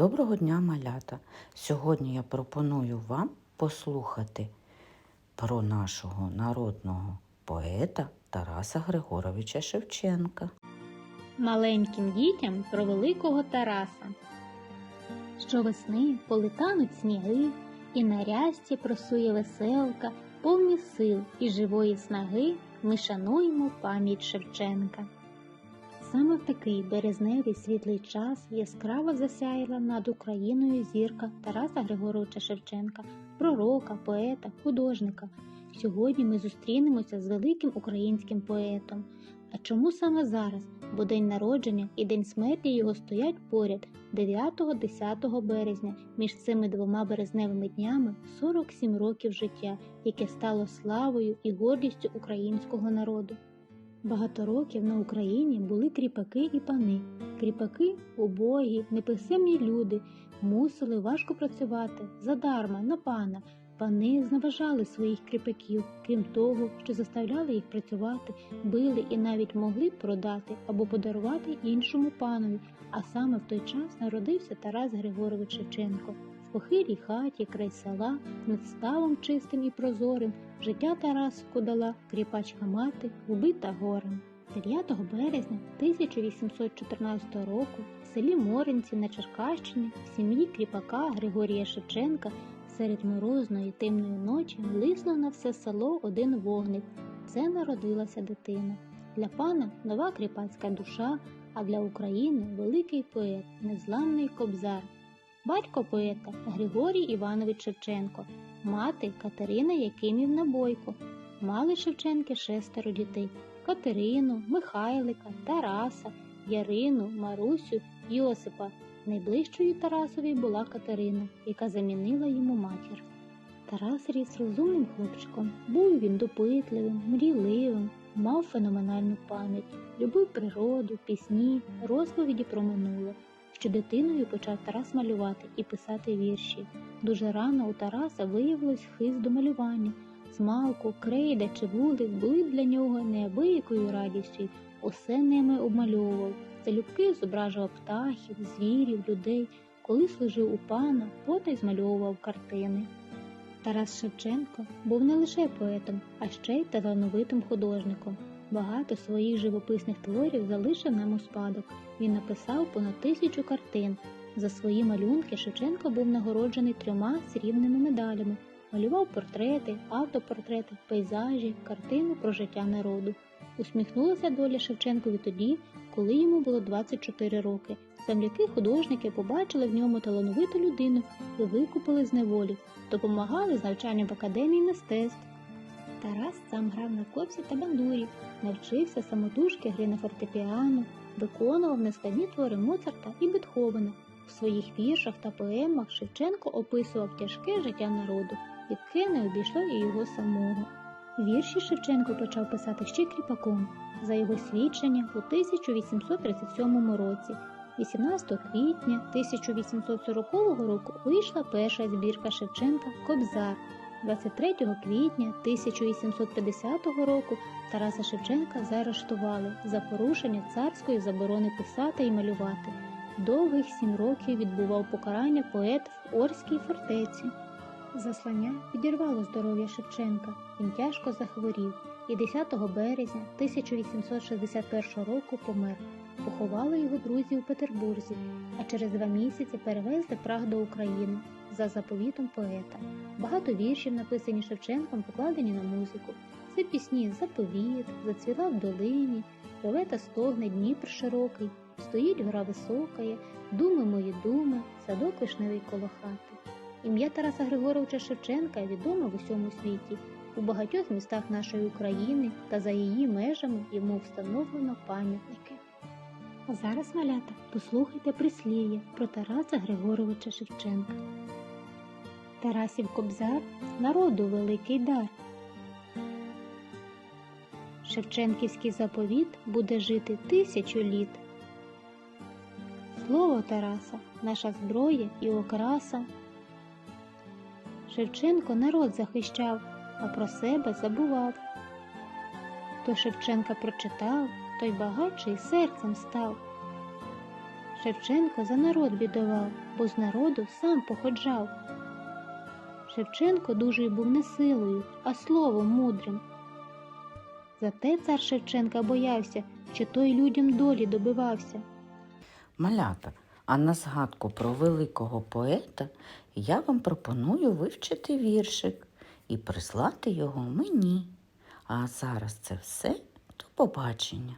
Доброго дня, малята! Сьогодні я пропоную вам послухати про нашого народного поета Тараса Григоровича Шевченка. маленьким дітям про великого Тараса. Щовесни полетануть сніги, і на рясті просує веселка, повні сил і живої снаги ми шануємо пам'ять Шевченка. Саме в такий березневий світлий час яскраво засяяла над Україною зірка Тараса Григоровича Шевченка, пророка, поета, художника. Сьогодні ми зустрінемося з великим українським поетом. А чому саме зараз? Бо день народження і день смерті його стоять поряд 9-10 березня. Між цими двома березневими днями 47 років життя, яке стало славою і гордістю українського народу. Багато років на Україні були кріпаки і пани. Кріпаки убогі, неписемні люди, мусили важко працювати задарма на пана. Пани зневажали своїх кріпаків, крім того, що заставляли їх працювати, били і навіть могли продати або подарувати іншому панові. А саме в той час народився Тарас Григорович Шевченко. Похилій хаті край села, над ставом чистим і прозорим, життя Тараску дала кріпачка мати, убита горем. 9 березня 1814 року в селі Моринці на Черкащині в сім'ї кріпака Григорія Шевченка серед морозної темної ночі блиснув на все село один вогник. Це народилася дитина. Для пана нова кріпацька душа, а для України великий поет, незламний кобзар. Батько поета Григорій Іванович Шевченко, мати Катерина Якимівна Бойко. Мали Шевченки шестеро дітей Катерину, Михайлика, Тараса, Ярину, Марусю, Йосипа. Найближчою Тарасові була Катерина, яка замінила йому матір. Тарас ріс розумним хлопчиком. Був він допитливим, мрійливим, мав феноменальну пам'ять, любив природу, пісні, розповіді про минуле. Ще дитиною почав Тарас малювати і писати вірші. Дуже рано у Тараса виявилось хист до малювання. Смалку, крейда чи вулик були для нього неабиякою радістю, усе ними обмальовував. Залюбки зображував птахів, звірів, людей, коли служив у пана, потай змальовував картини. Тарас Шевченко був не лише поетом, а ще й талановитим художником. Багато своїх живописних творів залишив нам у спадок. Він написав понад тисячу картин. За свої малюнки Шевченко був нагороджений трьома срібними медалями. Малював портрети, автопортрети, пейзажі, картини про життя народу. Усміхнулася доля Шевченкові тоді, коли йому було 24 роки. Земляки-художники побачили в ньому талановиту людину і викупили з неволі, допомагали з навчанням в академії мистецтв. Тарас сам грав на копсі та бандурі, навчився самотужки гри на фортепіано, виконував нескладні твори Моцарта і Бетховена. В своїх віршах та поемах Шевченко описував тяжке життя народу, яке не обійшло і його самого. Вірші Шевченко почав писати ще кріпаком, за його свідчення у 1837 році. 18 квітня 1840 року вийшла перша збірка Шевченка Кобзар. 23 квітня 1850 року Тараса Шевченка заарештували за порушення царської заборони писати і малювати. Довгих сім років відбував покарання поет в Орській фортеці. Заслання підірвало здоров'я Шевченка. Він тяжко захворів і 10 березня 1861 року помер. Поховали його друзі у Петербурзі, а через два місяці перевезли прах до України за заповітом поета. Багато віршів, написані Шевченком, покладені на музику. Це пісні Заповіт, Зацвіла в долині, Реве та стогне Дніпр широкий, Стоїть гора високая, думи мої думи, садок вишневий коло хати. Ім'я Тараса Григоровича Шевченка відоме в усьому світі. У багатьох містах нашої України та за її межами йому встановлено пам'ятники. А зараз, малята, послухайте прислів'я про Тараса Григоровича Шевченка. Тарасів Кобзар народу великий дар. Шевченківський заповіт буде жити тисячу літ. Слово Тараса наша зброя і окраса. Шевченко народ захищав, а про себе забував. Хто Шевченка прочитав, той багатший серцем став. Шевченко за народ бідував, бо з народу сам походжав. Шевченко дуже був не силою, а словом мудрим. Зате цар Шевченка боявся, що той людям долі добивався. Малята, а на згадку про великого поета я вам пропоную вивчити віршик і прислати його мені. А зараз це все. До побачення.